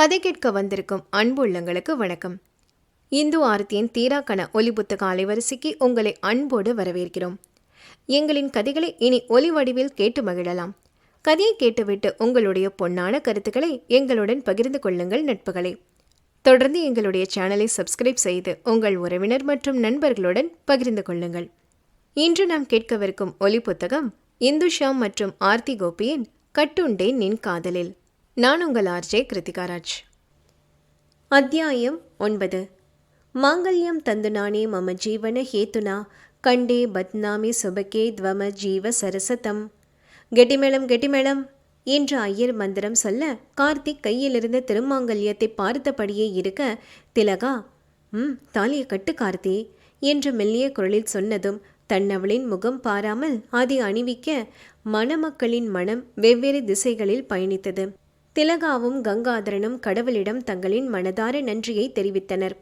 கதை கேட்க வந்திருக்கும் அன்பு உள்ளங்களுக்கு வணக்கம். இந்து ஆரத்தியின் தீராக்கண ஒலி புத்தக அலைவரிசைக்கு உங்களை அன்போடு வரவேற்கிறோம். எங்களின் கதைகளை இனி ஒலி வடிவில் கேட்டு மகிழலாம். கதையை கேட்டுவிட்டு உங்களுடைய பொன்னான கருத்துக்களை எங்களுடன் பகிர்ந்து கொள்ளுங்கள் நட்புகளே. தொடர்ந்து எங்களுடைய சேனலை சப்ஸ்கிரைப் செய்து உங்கள் உறவினர் மற்றும் நண்பர்களுடன் பகிர்ந்து கொள்ளுங்கள். இன்று நாம் கேட்கவிருக்கும் ஒலி புத்தகம் இந்துஷாம் மற்றும் ஆர்த்தி கோபியின் கட்டுண்டேன் நின் காதலில். நான் உங்கள் ஆர்ஜே கிருத்திகாராஜ் அத்தியாயம் ஒன்பது. மாங்கல்யம் தந்து நானே மம ஜீவன ஹேத்துனா கண்டே பத்னாமி சுபகே துவம ஜீவ சரசதம். கெட்டிமேளம் கெட்டிமேளம் என்று ஐயர் மந்திரம் சொல்ல கார்த்திக் கையிலிருந்த திருமாங்கல்யத்தை பார்த்தபடியே இருக்க திலகா ம் தாலியை கட்டு கார்த்தி என்று மெல்லிய குரலில் சொன்னதும் தன்னவளின் முகம் பாராமல் அதை அணிவிக்க மணமக்களின் மனம் வெவ்வேறு திசைகளில் பயணித்தது. திலகாவும் கங்காதரனும் கடவுளிடம் தங்களின் மனதார நன்றியை தெரிவித்தனர்.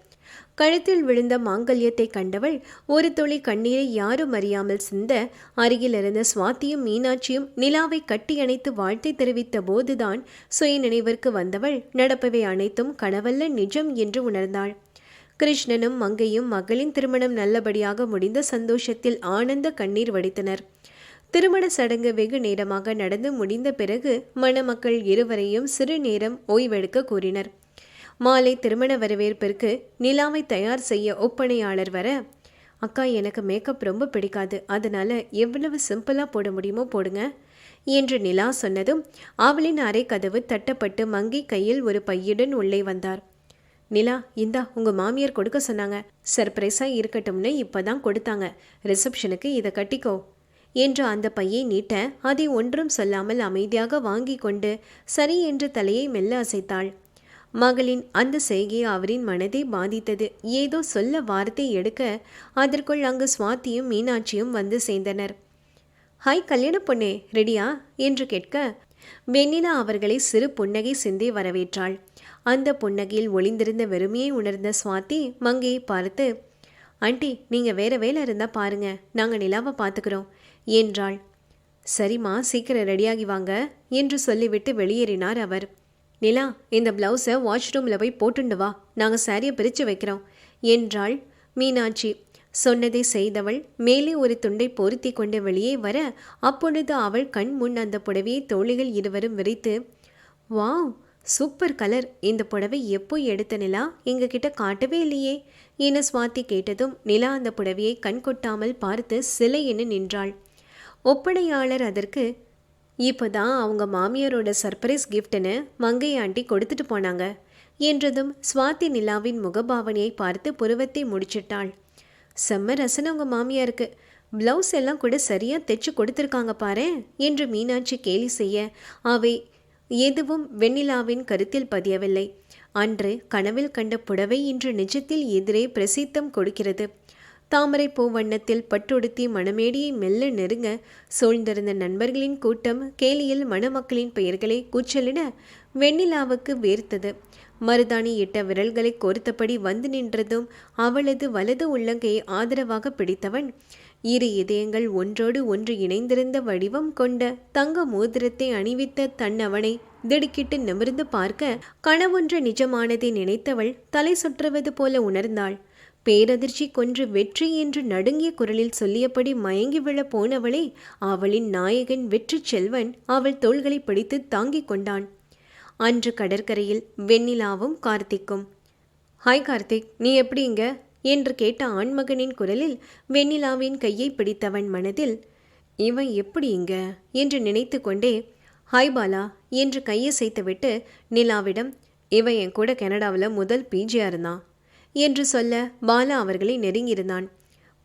கழுத்தில் விழுந்த மாங்கல்யத்தை கண்டவள் ஒரு துளி கண்ணீரை யாரும் அறியாமல் சிந்த அருகிலிருந்த சுவாத்தியும் மீனாட்சியும் நிலாவை கட்டியணைத்து வாழ்த்தை தெரிவித்த போதுதான் சுய நினைவிற்கு வந்தவள் நடப்பவை அனைத்தும் கனவல்ல நிஜம் என்று உணர்ந்தாள். கிருஷ்ணனும் மங்கையும் மகளின் திருமணம் நல்லபடியாக முடிந்த சந்தோஷத்தில் ஆனந்த கண்ணீர் வடித்தனர். திருமண சடங்கு வெகு நேரமாக நடந்து முடிந்த பிறகு மணமக்கள் இருவரையும் சிறு நேரம் ஓய்வெடுக்க கூறினர். மாலை திருமண வரவேற்பிற்கு நிலாவை தயார் செய்ய ஒப்பனையாளர் வர அக்கா எனக்கு மேக்கப் ரொம்ப பிடிக்காது. அதனால எவ்வளவு சிம்பிளாக போட முடியுமோ போடுங்க என்று நிலா சொன்னதும் அவளின் அறை கதவு தட்டப்பட்டு மங்கி கையில் ஒரு பையுடன் உள்ளே வந்தார். நிலா இந்தா உங்கள் மாமியார் கொடுக்க சொன்னாங்க. சர்ப்ரைஸாக இருக்கட்டும்னு இப்பதான் கொடுத்தாங்க. ரிசப்ஷனுக்கு இதை கட்டிக்கோ. என்று அந்த பையை நீட்ட அதை ஒன்றும் சொல்லாமல் அமைதியாக வாங்கி கொண்டு சரி என்று தலையை மெல்ல அசைத்தாள். மகளின் அந்த செய்கை அவரின் மனதை பாதித்தது. ஏதோ சொல்ல வார்த்தை எடுக்க அதற்குள் அங்கு சுவாத்தியும் மீனாட்சியும் வந்து சேர்ந்தனர். ஹாய் கல்யாண பொண்ணே ரெடியா? என்று கேட்க வெண்ணிலா அவர்களை சிறு புன்னகை சிந்தி வரவேற்றாள். அந்த புன்னகையில் ஒளிந்திருந்த வெறுமையை உணர்ந்த சுவாத்தி மங்கையை பார்த்து ஆண்டி நீங்கள் வேற வேலை இருந்தால் பாருங்க. நாங்கள் நிலாவை பார்த்துக்கிறோம். என்றாள். சரிம்மா சீக்கிரம் ரெடியாகி வாங்க என்று சொல்லிவிட்டு வெளியேறினார் அவர். நிலா இந்த ப்ளவுஸை வாஷ் ரூமில் போய் போட்டுண்டு வா நாங்கள் சாரியை பிரித்து வைக்கிறோம் என்றாள் மீனாட்சி. சொன்னதை செய்தவள் மேலே ஒரு துண்டை பொருத்தி கொண்டு வெளியே வர அப்பொழுது அவள் கண் முன் அந்த புடவையை தோழிகள் இருவரும் விரித்து வாவ் சூப்பர் கலர்! இந்த புடவை எப்போ எடுத்த நிலா? எங்ககிட்ட காட்டவே இல்லையே என சுவாத்தி கேட்டதும் நிலா அந்த புடவையை கண் கொட்டாமல் பார்த்து சிலை என நின்றாள். ஒப்பனையாளர் அதற்கு இப்போதான் அவங்க மாமியாரோட சர்ப்ரைஸ் கிஃப்ட்னு மங்கை ஆண்டி கொடுத்துட்டு போனாங்க என்றதும் சுவாதி நிலாவின் முகபாவனையை பார்த்து புருவத்தை முடிச்சிட்டாள். செம்ம ரசனை உங்கள் மாமியாருக்கு. ப்ளவுஸ் எல்லாம் கூட சரியாக தைச்சு கொடுத்துருக்காங்க பாரு என்று மீனாட்சி கேலி செய்ய அவை எதுவும் வெண்ணிலாவின் கருத்தில் பதியவில்லை. அன்று கனவில் கண்ட புடவை இன்று நிஜத்தில் எதிரே பிரசித்தம் கொடுக்கிறது. தாமரை பூ வண்ணத்தில் பட்டுடுத்தி மணமேடியை மெல்ல நெருங்க சூழ்ந்திருந்த நண்பர்களின் கூட்டம் கேலியில் மணமக்களின் பெயர்களை கூச்சலிட வெண்ணிலாவுக்கு வேர்த்தது. மருதாணி இட்ட விரல்களை கோர்த்தபடி வந்து நின்றதும் அவளது வலது உள்ளங்கையை ஆதரவாக பிடித்தவன். இரு இதயங்கள் ஒன்றோடு ஒன்று இணைந்திருந்த வடிவம் கொண்ட தங்க மோதிரத்தை அணிவித்த தன்னவனை திடுக்கிட்டு நிமிர்ந்து பார்க்க கனவொன்று நிஜமானதை நினைத்தவள் தலை சுற்றுவது போல உணர்ந்தாள். பேரதிர்ச்சி கொன்று வெற்றி என்று நடுங்கிய குரலில் சொல்லியபடி மயங்கி விழ போனவளை அவளின் நாயகன் வெற்றி செல்வன் அவள் தோள்களை பிடித்து தாங்கிக் கொண்டான். அன்று கடற்கரையில் வெண்ணிலாவும் கார்த்திக்கும். ஹாய் கார்த்திக் நீ எப்படி இங்க என்று கேட்ட ஆண்மகனின் குரலில் வெண்ணிலாவின் கையை பிடித்தவன் மனதில் இவன் எப்படி இங்க என்று நினைத்து கொண்டே ஹாய் பாலா என்று கையசைத்துவிட்டு நிலாவிடம் இவன் என் கூட கனடாவில் முதல் பிஜியாக இருந்தான் என்று சொல்ல பாலா அவர்களை நெருங்கியிருந்தான்.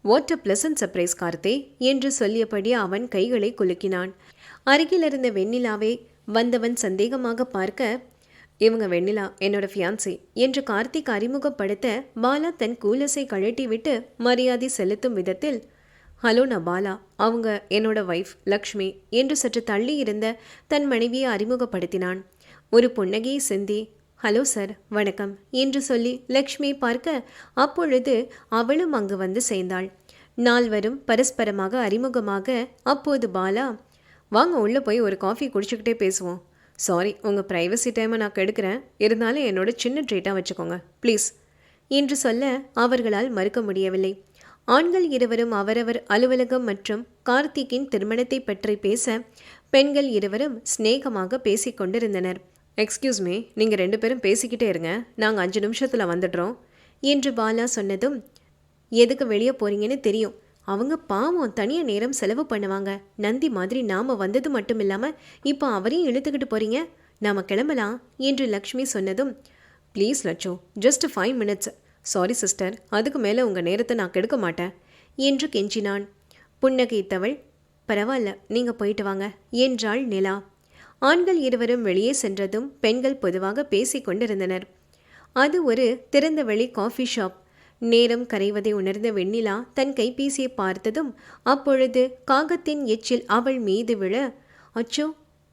வாட் அ பிளசன்ட் சர்ப்ரைஸ் கார்த்தே என்று சொல்லியபடி அவன் கைகளை குலுக்கினான். அருகில் இருந்த வெண்ணிலாவை வந்தவன் சந்தேகமாக பார்க்க இவங்க வெண்ணிலா என்னோட ஃபியான்சி என்று கார்த்திக் அறிமுகப்படுத்த பாலா தன் கூலஸை கழட்டி விட்டு மரியாதை செலுத்தும் விதத்தில் ஹலோ நான் பாலா. அவங்க என்னோட ஒய்ஃப் லக்ஷ்மி என்று சற்று தள்ளி இருந்த தன் மனைவியை அறிமுகப்படுத்தினான். ஒரு புன்னகையை சிந்தி ஹலோ சார் வணக்கம். என்று சொல்லி லக்ஷ்மி பார்க்க அப்பொழுது அவளும் அங்கு வந்து சேர்ந்தாள். நால்வரும் பரஸ்பரமாக அறிமுகமாக அப்போது பாலா வாங்க உள்ளே போய் ஒரு காஃபி குடிச்சுக்கிட்டே பேசுவோம். சாரி உங்கள் ப்ரைவசி டைமை நான் கெடுக்கிறேன். இருந்தாலும் என்னோட சின்ன ட்ரீட்டாக வச்சுக்கோங்க ப்ளீஸ் என்று சொல்ல அவர்களால் மறுக்க முடியவில்லை. ஆண்கள் இருவரும் அவரவர் அலுவலகம் மற்றும் கார்த்திக்கின் திருமணத்தை பற்றி பேச பெண்கள் இருவரும் சிநேகமாக பேசிக் கொண்டிருந்தனர். எக்ஸ்கியூஸ் மீ நீங்கள் ரெண்டு பேரும் பேசிக்கிட்டே இருங்க. நாங்கள் அஞ்சு நிமிஷத்தில் வந்துடுறோம். என்று பாலா சொன்னதும் எதுக்கு வெளியே போகிறீங்கன்னு தெரியும். அவங்க பாவம் தனியாக நேரம் செலவு பண்ணுவாங்க. நந்தி மாதிரி நாம் வந்தது மட்டும் இல்லாமல் இப்போ அவரையும் இழுத்துக்கிட்டு போகிறீங்க நாம் கிளம்பலாம். என்று லக்ஷ்மி சொன்னதும் ப்ளீஸ் லட்சோ just five minutes sorry sister அதுக்கு மேலே உங்கள் நேரத்தை நான் கெடுக்க மாட்டேன். என்று கெஞ்சினான். புன்னகைத்தவள் பரவாயில்ல நீங்கள் போயிட்டு வாங்க. என்றாள் நிலா. ஆண்கள் இருவரும் வெளியே சென்றதும் பெண்கள் பொதுவாக பேசிக் கொண்டிருந்தனர். அது ஒரு திறந்தவெளி காஃபி ஷாப். நேரம் கரைவதை உணர்ந்த வெண்ணிலா தன் கைபேசியை பார்த்ததும் அப்பொழுது காகத்தின் எச்சில் அவள் மீது விழ அச்சோ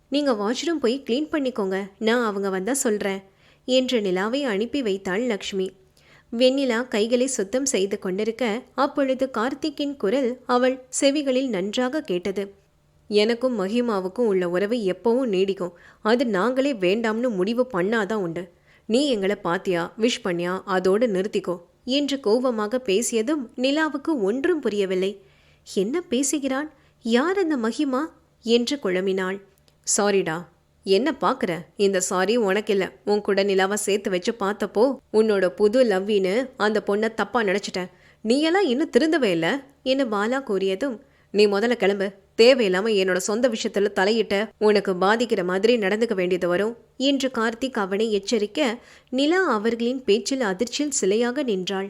நீங்கள் வாஷ்ரூம் போய் க்ளீன் பண்ணிக்கோங்க நான் அவங்க வந்தால் சொல்கிறேன் என்று நிலாவை அனுப்பி வைத்தாள் லக்ஷ்மி. வெண்ணிலா கைகளை சுத்தம் செய்து கொண்டிருக்க அப்பொழுது கார்த்திக்கின் குரல் அவள் செவிகளில் நன்றாக கேட்டது. எனக்கும் மஹிமாவுக்கும் உள்ள உறவு எப்பவும் நீடிக்கும். அது நாங்களே வேண்டாம்னு முடிவு பண்ணாதான் உண்டு. நீ எங்களை பாத்தியா விஷ் பண்ணியா அதோடு நிறுத்திக்கோ. என்று கோபமாக பேசியதும் நிலாவுக்கு ஒன்றும் புரியவில்லை. என்ன பேசுகிறான்? யார் அந்த மகிமா? என்று குழம்பினாள். சாரிடா என்ன பார்க்குற இந்த சாரி உனக்கில்ல. உன் கூட நிலாவை சேர்த்து வச்சு பார்த்தப்போ உன்னோட புது லவ்வின்னு அந்த பொண்ணை தப்பா நினச்சிட்டேன் நீயெல்லாம் இன்னும் திருந்தவே இல்லை? என்று பாலா கூறியதும் நீ முதல்ல கிளம்பு. தேவையில்லாம என்னோட சொந்த விஷயத்துல தலையிட்ட உனக்கு பாதிக்கிற மாதிரி நடந்துக்க வேண்டியது வரும். என்று கார்த்திக் அவனை எச்சரிக்க நிலா அவர்களின் பேச்சில் அதிர்ச்சியில் சிலையாக நின்றாள்.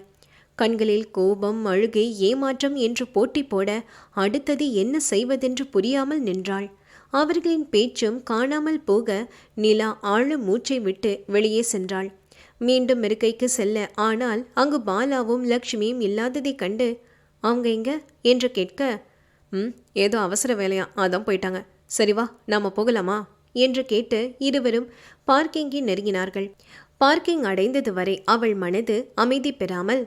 கண்களில் கோபம் அழுகை ஏமாற்றம் என்று போட்டி போட அடுத்தது என்ன செய்வதென்று புரியாமல் நின்றாள். அவர்களின் பேச்சும் காணாமல் போக நிலா ஆழ மூச்சை விட்டு வெளியே சென்றாள். மீண்டும் இருக்கைக்கு செல்ல ஆனால் அங்கு பாலாவும் லக்ஷ்மியும் இல்லாததைக் கண்டு அவங்க எங்க? என்று கேட்க ம் ஏதோ அவசர வேலையா? அதான் போயிட்டாங்க. சரி வா நாம போகலாமா? என்று கேட்டு இருவரும் பார்க்கிங்கை நெருங்கினார்கள். பார்க்கிங் அடைந்தது வரை அவள் மனது அமைதி பெறாமல்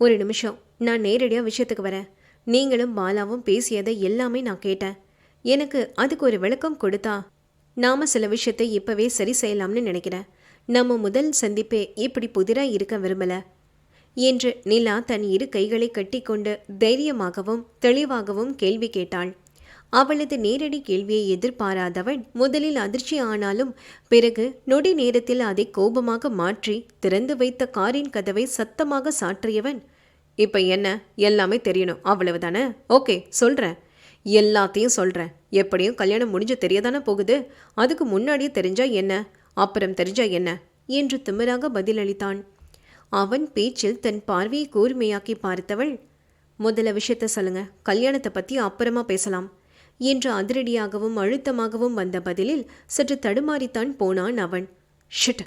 ஒரு நிமிஷம் நான் நேரடியாக விஷயத்துக்கு வரேன். நீங்களும் பாலாவும் பேசியதை எல்லாமே நான் கேட்டேன். எனக்கு அதுக்கு ஒரு விளக்கம் கொடுத்தா நாம சில விஷயத்தை இப்பவே சரி செய்யலாம்னு நினைக்கிறேன். நம்ம முதல் சந்திப்பே இப்படி புதிரா இருக்க விரும்பல. என்று நிலா தன் இரு கைகளை கட்டிக்கொண்டு தைரியமாகவும் தெளிவாகவும் கேள்வி கேட்டாள். அவளது நேரடி கேள்வியை எதிர்பாராதவன் முதலில் அதிர்ச்சி ஆனாலும் பிறகு நொடி நேரத்தில் அதை கோபமாக மாற்றி திறந்து வைத்த காரின் கதவை சத்தமாக சாற்றியவன் இப்ப என்ன? எல்லாமே தெரியணும். அவ்வளவுதானே? ஓகே சொல்றேன். எல்லாத்தையும் சொல்கிறேன் எப்படியும் கல்யாணம் முடிஞ்சு தெரியதானே போகுது? அதுக்கு முன்னாடியே தெரிஞ்சா என்ன? அப்புறம் தெரிஞ்சா என்ன? என்று திமிராக பதிலளித்தான். அவன் பேச்சில் தன் பார்வையை கூர்மையாக்கி பார்த்தவள் முதல்ல விஷயத்த சொல்லுங்க கல்யாணத்தை பத்தி அப்புறமா பேசலாம் என்று அதிரடியாகவும் அழுத்தமாகவும் வந்த பதிலில் சற்று தடுமாறித்தான் போனான் அவன். ஷிட்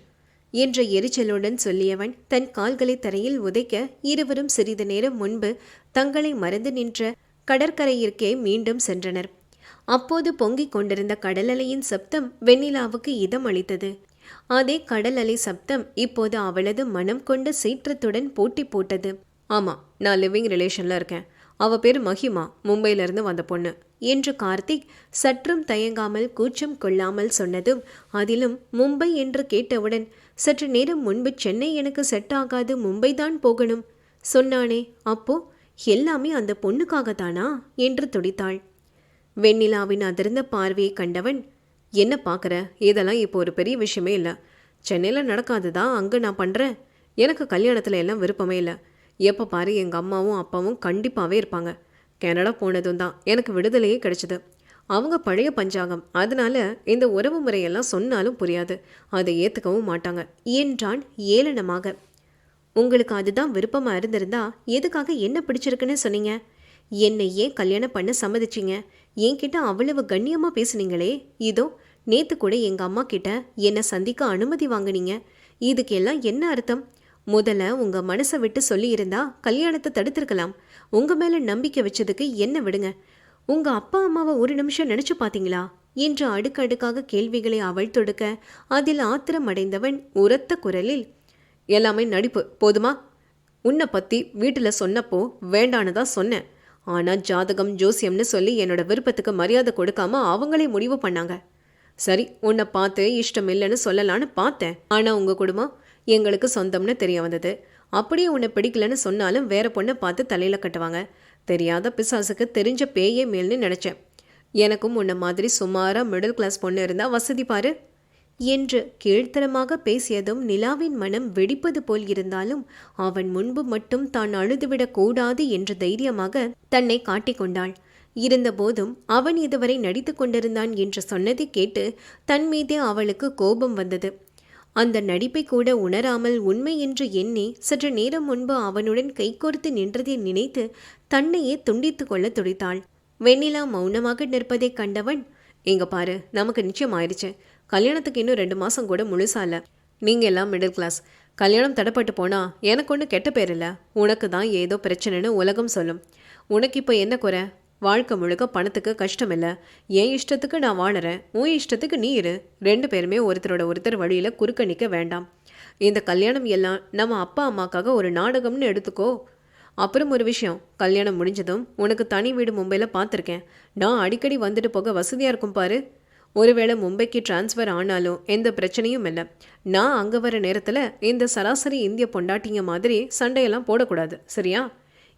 என்ற எரிச்சலுடன் சொல்லியவன் தன் கால்களை தரையில் உதைக்க இருவரும் சிறிது நேரம் முன்பு தங்களை மறந்து நின்ற கடற்கரையிற்கே மீண்டும் சென்றனர். அப்போது பொங்கிக் கொண்டிருந்த கடலலையின் சப்தம் வெண்ணிலாவுக்கு இதம் அளித்தது. அதே கடல் அலை சப்தம் இப்போது அவளது மனம் கொண்ட சீற்றத்துடன் போட்டி போட்டது. ஆமா நான் லிவிங் ரிலேஷன்ல இருக்கேன். அவ பேர் மஹிமா மும்பையிலிருந்து வந்த பொண்ணு. என்று கார்த்திக் சற்றும் தயங்காமல் கூச்சம் கொள்ளாமல் சொன்னதும் அதிலும் மும்பை என்று கேட்டவுடன் சற்று நேரம் முன்பு சென்னை எனக்கு செட் ஆகாது மும்பை தான் போகணும். சொன்னானே அப்போ எல்லாமே அந்த பொண்ணுக்காகத்தானா? என்று துடித்தாள். வெண்ணிலாவின் அதிர்ந்த பார்வையை கண்டவன் என்ன பார்க்குற? இதெல்லாம் இப்போ ஒரு பெரிய விஷயமே இல்லை. சென்னையில் நடக்காதுதான் அங்கே நான் பண்ணுறேன். எனக்கு கல்யாணத்தில் எல்லாம் விருப்பமே இல்லை. எப்போ பாரு எங்கள் அம்மாவும் அப்பாவும் கண்டிப்பாகவே இருப்பாங்க. கனடா போனதும் தான். எனக்கு விடுதலையே கிடைச்சது. அவங்க பழைய பஞ்சாங்கம். அதனால இந்த உறவு முறையெல்லாம் சொன்னாலும் புரியாது. அதை ஏற்றுக்கவும் மாட்டாங்க. என்றான் ஏளனமாக. உங்களுக்கு அதுதான் விருப்பமாக இருந்திருந்தா எதுக்காக என்ன பிடிச்சிருக்குன்னு சொன்னீங்க? என்னை ஏன் கல்யாணம் பண்ண சம்மதிச்சிங்க? என்கிட்ட அவ்வளவு கண்ணியமாக பேசுனீங்களே. இதோ நேத்து கூட எங்கள் அம்மா கிட்ட என்னை சந்திக்க அனுமதி வாங்குனீங்க. இதுக்கெல்லாம் என்ன அர்த்தம்? முதல்ல உங்கள் மனசை விட்டு சொல்லியிருந்தா கல்யாணத்தை தடுத்திருக்கலாம். உங்கள் மேலே நம்பிக்கை வச்சதுக்கு என்ன விடுங்க. உங்கள் அப்பா அம்மாவை ஒரு நிமிஷம் நினச்சி பார்த்தீங்களா என்று அடுக்கடுக்காக கேள்விகளை அவள் தொடுக்க அதில் ஆத்திரம் அடைந்தவன் உரத்த குரலில் எல்லாமே நடிப்பு போதுமா? உன்னை பற்றி வீட்டில் சொன்னப்போ வேண்டான்னு தான் சொன்னேன். ஆனால் ஜாதகம் ஜோசியம்னு சொல்லி என்னோட விருப்பத்துக்கு மரியாதை கொடுக்காம அவங்களே முடிவு பண்ணாங்க. சரி உன்னை பார்த்து இஷ்டம் இல்லைன்னு சொல்லலான்னு பார்த்தேன். ஆனால் உங்கள் குடும்பம் எங்களுக்கு சொந்தம்னு தெரிய வந்தது. அப்படியே உன்னை பிடிக்கலன்னு சொன்னாலும் வேற பொண்ணை பார்த்து தலையில் கட்டுவாங்க. தெரியாத பிசாசுக்கு தெரிஞ்ச பேயே மேல்னு நினச்சேன். எனக்கும் உன்னை மாதிரி சுமாராக மிடில் கிளாஸ் பொண்ணு இருந்தால் வசதி பாரு. என்று கீழ்த்தரமாக பேசியதும் நிலாவின் மனம் வெடிப்பது போல் இருந்தாலும் அவன் முன்பு மட்டும் தான் அழுதுவிடக் கூடாது என்ற தைரியமாக தன்னை காட்டிக்கொண்டாள் இருந்தபோதும் அவன் இதுவரை நடித்து கொண்டிருந்தான் என்று சொன்னதை கேட்டு தன் மீதே அவளுக்கு கோபம் வந்தது. அந்த நடிப்பை கூட உணராமல் உண்மை என்று எண்ணி சற்று நேரம் முன்பு அவனுடன் கைகோர்த்து நின்றதை நினைத்து தன்னையே துண்டித்து கொள்ள துடித்தாள். வெண்ணிலா மௌனமாக நிற்பதைக் கண்டவன் இங்க பாரு நமக்கு நிச்சயம் ஆயிடுச்சு கல்யாணத்துக்கு இன்னும் ரெண்டு மாதம் கூட முழுசா நீங்கள் எல்லாம் மிடில் கிளாஸ் கல்யாணம் தடைப்பட்டு போனால் எனக்கு ஒன்றும் கெட்ட பேர் இல்லை. உனக்கு தான் ஏதோ பிரச்சனைன்னு உலகம் சொல்லும். உனக்கு இப்போ என்ன குறை? வாழ்க்கை முழுக்க பணத்துக்கு கஷ்டம் இல்லை. என் இஷ்டத்துக்கு நான் வாழறேன். உன் இஷ்டத்துக்கு நீ இரு. ரெண்டு பேருமே ஒருத்தரோட ஒருத்தர் வழியில் குறுக்க நிற்க வேண்டாம். இந்த கல்யாணம் எல்லாம் நம்ம அப்பா அம்மாக்காக ஒரு நாடகம்னு எடுத்துக்கோ. அப்புறம் ஒரு விஷயம். கல்யாணம் முடிஞ்சதும் உனக்கு தனி வீடு மும்பையில் பார்த்துருக்கேன் நான் அடிக்கடி வந்துட்டு போக வசதியாக இருக்கும் பாரு. ஒருவேளை மும்பைக்கு டிரான்ஸ்ஃபர் ஆனாலும் எந்த பிரச்சனையும் இல்லை. நான் அங்கே வர நேரத்தில் இந்த சராசரி இந்திய பொண்டாட்டிங்க மாதிரி சண்டையெல்லாம் போடக்கூடாது சரியா?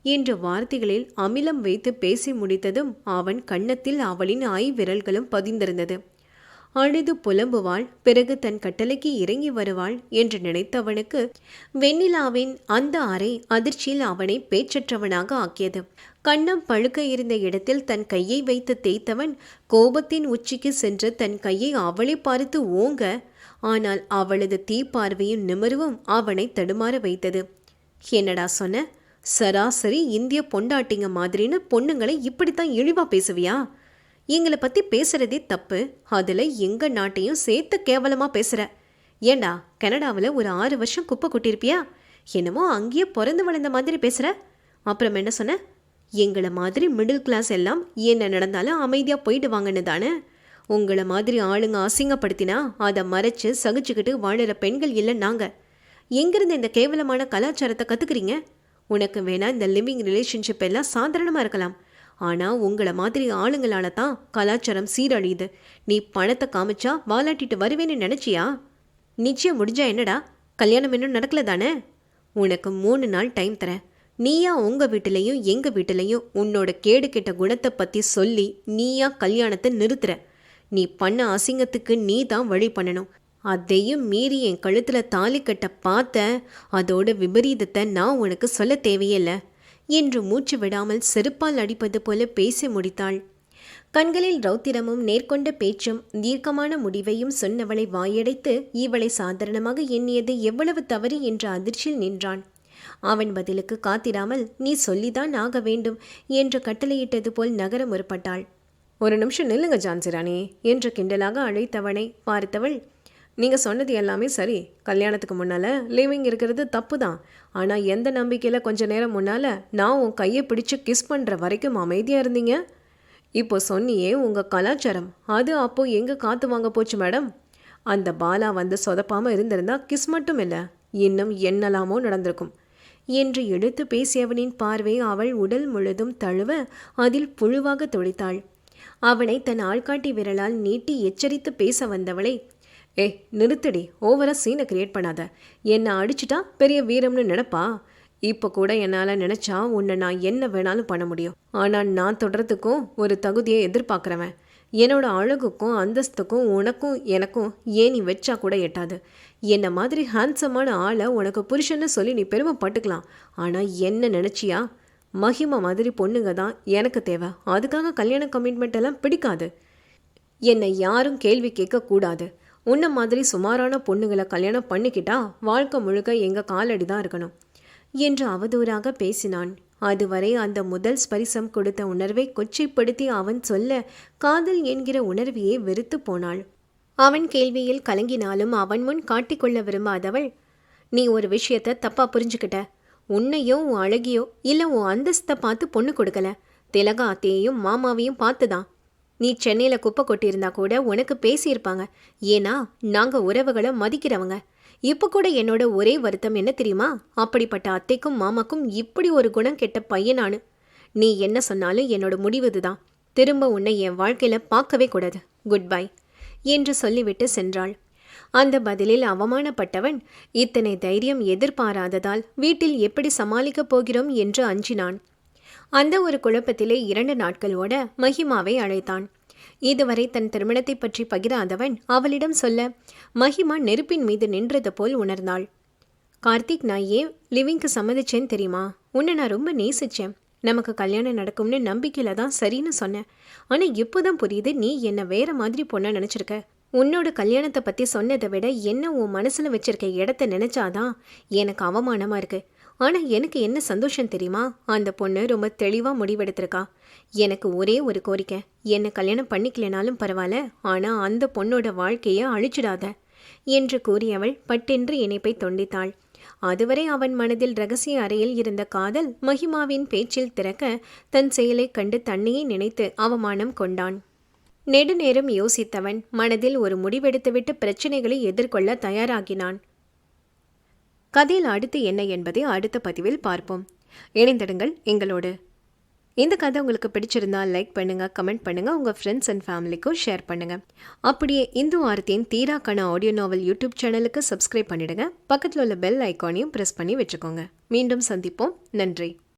என்ற வார்த்தைகளில் அமிலம் வைத்து பேசி முடித்ததும் அவன் கன்னத்தில் அவளின் ஐ விரல்களும் பதிந்திருந்தது. அழுது புலம்புவாள் பிறகு தன் கட்டளைக்கு இறங்கி வருவாள் என்று நினைத்தவனுக்கு வெண்ணிலாவின் அந்த அறை அதிர்ச்சியில் அவனை பேச்சற்றவனாக ஆக்கியது. கண்ணம் பழுக்க இருந்த இடத்தில் தன் கையை வைத்து தேய்த்தவன் கோபத்தின் உச்சிக்கு சென்று தன் கையை அவளை பார்த்து ஓங்க ஆனால் அவளது தீப்பார்வையும் நிமிர்வும் அவனை தடுமாற வைத்தது. என்னடா சொன்ன? சராசரி இந்திய பொண்டாட்டிங்க மாதிரின்னு பொண்ணுங்களை இப்படித்தான் இழிவா பேசுவியா? எங்களை பத்தி பேசுறதே தப்பு. அதுல எங்க நாட்டையும் சேர்த்து கேவலமா பேசுற. ஏண்டா கனடாவில் ஒரு ஆறு வருஷம் குப்பை கொட்டியிருப்பியா? என்னமோ அங்கேயே பிறந்து வளர்ந்த மாதிரி பேசுற. அப்புறம் என்ன சொன்ன? எங்களை மாதிரி மிடில் கிளாஸ் எல்லாம் என்ன நடந்தாலும் அமைதியாக போயிடுவாங்கன்னு தானே உங்களை மாதிரி ஆளுங்க அசிங்கப்படுத்தினா அதை மறைச்சு சகிச்சுக்கிட்டு வாழற பெண்கள் இல்லை நாங்கள் எங்கிருந்து இந்த கேவலமான கலாச்சாரத்தை கற்றுக்குறீங்க உனக்கு வேணால் இந்த லிவிங் ரிலேஷன்ஷிப் எல்லாம் சாதாரணமாக இருக்கலாம். ஆனால் உங்களை மாதிரி ஆளுங்களால தான் கலாச்சாரம் சீரழியுது. நீ பணத்தை காமிச்சா வாலாட்டிட்டு வருவேன்னு நினச்சியா? நிச்சயம் முடிஞ்சா என்னடா? கல்யாணம் இன்னும் நடக்கல தானே உனக்கு மூணு நாள் டைம் தரேன். நீயா உங்க வீட்டிலையும் எங்கள் வீட்டிலையும் உன்னோட கேடு கெட்ட குணத்தை பற்றி சொல்லி நீயா கல்யாணத்தை நிறுத்துற. நீ பண்ண அசிங்கத்துக்கு நீ தான் வழி பண்ணணும். அதையும் மீறி என் கழுத்தில் தாலி கட்ட பார்த்த அதோட விபரீதத்தை நான் உனக்கு சொல்ல தேவையில்லை என்று மூச்சு விடாமல் செருப்பால் அடிப்பது போல பேசி முடித்தாள். கண்களில் ரௌத்திரமும் நேர்கொண்ட பேச்சும் தீர்க்கமான முடிவையும் சொன்னவளை வாயடைத்து இவளை சாதாரணமாக எண்ணியது எவ்வளவு தவறு என்ற அதிர்ச்சியில் நின்றான். அவன் பதிலுக்கு காத்திராமல் நீ சொல்லிதான் ஆக வேண்டும் என்று கட்டளையிட்டது போல் நகர முற்பட்டாள். ஒரு நிமிஷம் நில்லுங்க ஜான்சிராணி என்று கிண்டலாக அழைத்தவனை பார்த்தவள் நீங்கள் சொன்னது எல்லாமே சரி. கல்யாணத்துக்கு முன்னால் லிவிங் இருக்கிறது தப்பு தான் ஆனால் எந்த நம்பிக்கையில் கொஞ்ச நேரம் முன்னால் நான் உன் கையை பிடிச்சு கிஸ் பண்ணுற வரைக்கும் அமைதியாக இருந்தீங்க? இப்போ சொன்னியே உங்கள் கலாச்சாரம். அது அப்போது எங்கே காற்று வாங்க போச்சு மேடம்? அந்த பாலா வந்து சொதப்பாமல் இருந்திருந்தா கிஸ் மட்டும் இல்லை இன்னும் என்னலாமோ நடந்திருக்கும். என்று எடுத்து பேசியவனின் பார்வை அவள் உடல் முழுதும் தழுவ அதில் புழுவாக துடித்தாள். அவனை தன் ஆள்காட்டி விரலால் நீட்டி எச்சரித்து பேச வந்தவளை ஏ நிறுத்தடி ஓவரா சீனை கிரியேட் பண்ணாத. என்னை அடிச்சிட்டா பெரிய வீரம்னு நினப்பா? இப்போ கூட என்னால் நினச்சா உன்னை நான் என்ன வேணாலும் பண்ண முடியும். ஆனால் நான் தொடரத்துக்கும் ஒரு தகுதியை எதிர்பார்க்குறவன். என்னோட அழகுக்கும் அந்தஸ்துக்கும் உனக்கும் எனக்கும் ஏன் நீ வச்சா கூட எட்டாது. என்ன மாதிரி ஹேண்ட்ஸமான ஆளை உனக்கு புருஷன்னு சொல்லி நீ பெருமைப்பட்டுக்கலாம். ஆனால் என்ன நினச்சியா? மகிமா மாதிரி பொண்ணுங்க தான் எனக்கு தேவை. அதுக்காக கல்யாண கமிட்மெண்ட் எல்லாம் பிடிக்காது. என்னை யாரும் கேள்வி கேட்கக்கூடாது உன்ன மாதிரி சுமாரான பொண்ணுங்களை கல்யாணம் பண்ணிக்கிட்டா வாழ்க்கை முழுக்க எங்கள் காலடி தான் இருக்கணும். என்று அவதூறாக பேசினான். அதுவரை அந்த முதல் ஸ்பரிசம் கொடுத்த உணர்வை கொச்சைப்படுத்தி அவன் சொல்ல காதல் என்கிற உணர்வையே வெறுத்து போனாள். அவன் கேள்வியில் கலங்கினாலும் அவன் முன் காட்டிக்கொள்ள விரும்பாதவள் நீ ஒரு விஷயத்த தப்பா புரிஞ்சுக்கிட்ட. உன்னையோ உன் அழகியோ இல்லை உன் அந்தஸ்தை பார்த்து பொண்ணு கொடுக்கல. திலகா அத்தையையும் மாமாவையும் பார்த்துதான். நீ சென்னையில் குப்பை கொட்டியிருந்தா கூட உனக்கு பேசியிருப்பாங்க. ஏன்னா நாங்கள் உறவுகளை மதிக்கிறவங்க. இப்போ கூட என்னோட ஒரே வருத்தம் என்ன தெரியுமா? அப்படிப்பட்ட அத்தைக்கும் மாமாக்கும் இப்படி ஒரு குணம் கெட்ட பையனானு. நீ என்ன சொன்னாலும் என்னோட முடிவு இதுதான். திரும்ப உன்னை என் வாழ்க்கையில் பார்க்கவே கூடாது. குட் பை என்று சொல்லிவிட்டு சென்றாள். அந்த பதிலில் அவமானப்பட்டவன் இத்தனை தைரியம் எதிர்பாராததால் வீட்டில் எப்படி சமாளிக்கப் போகிறோம்? என்று அஞ்சினான். அந்த ஒரு குழப்பத்திலே இரண்டு நாட்கள் ஓட மஹிமாவை அழைத்தான். இதுவரை தன் திருமணத்தை பற்றி பகிராதவன் அவளிடம் சொல்ல மஹிமா நெருப்பின் மீது நின்றது போல் உணர்ந்தாள். கார்த்திக் நான் ஏன் லிவிங்க்கு சம்மதிச்சேன்னு தெரியுமா? உன்னை நான் ரொம்ப நேசிச்சேன். நமக்கு கல்யாணம் நடக்கும்னு நம்பிக்கையில தான் சரின்னு சொன்னேன். ஆனால் இப்போ தான் புரியுது நீ என்னை வேற மாதிரி பொண்ணை நினச்சிருக்க. உன்னோட கல்யாணத்தை பற்றி சொன்னதை விட என்ன உன் மனசில் வச்சிருக்க இடத்த நினச்சாதான் எனக்கு அவமானமாக இருக்கு. ஆனால் எனக்கு என்ன சந்தோஷம் தெரியுமா? அந்த பொண்ணு ரொம்ப தெளிவாக முடிவெடுத்திருக்கா. எனக்கு ஒரே ஒரு கோரிக்கை என்னை கல்யாணம் பண்ணிக்கலனாலும் பரவாயில்ல ஆனால் அந்த பொண்ணோட வாழ்க்கையை அழிச்சிடாத என்று கூறியவள் பட்டென்று இணைப்பை தொண்டித்தாள். அதுவரை அவன் மனதில் ரகசிய அறையில் இருந்த காதல் மகிமாவின் பேச்சில் திறக்க தன் செயலைக் கண்டு தன்னையே நினைத்து அவமானம் கொண்டான். நெடுநேரம் யோசித்தவன் மனதில் ஒரு முடிவெடுத்துவிட்டு பிரச்சனைகளை எதிர்கொள்ள தயாராகினான். கதையில் அடுத்து என்ன என்பதை அடுத்த பதிவில் பார்ப்போம். இணைந்திடுங்கள் எங்களோடு. இந்த கதை உங்களுக்கு பிடிச்சிருந்தா லைக் பண்ணுங்கள் கமெண்ட் பண்ணுங்கள் உங்கள் ஃப்ரெண்ட்ஸ் அண்ட் ஃபேமிலிக்கும் ஷேர் பண்ணுங்கள் அப்படியே இந்து ஆர்த்தியின் தீராக்கான ஆடியோ நாவல் யூடியூப் சேனலுக்கு சப்ஸ்கிரைப் பண்ணிடுங்க. பக்கத்தில் உள்ள பெல் ஐக்கானையும் ப்ரெஸ் பண்ணி வச்சுக்கோங்க. மீண்டும் சந்திப்போம். நன்றி.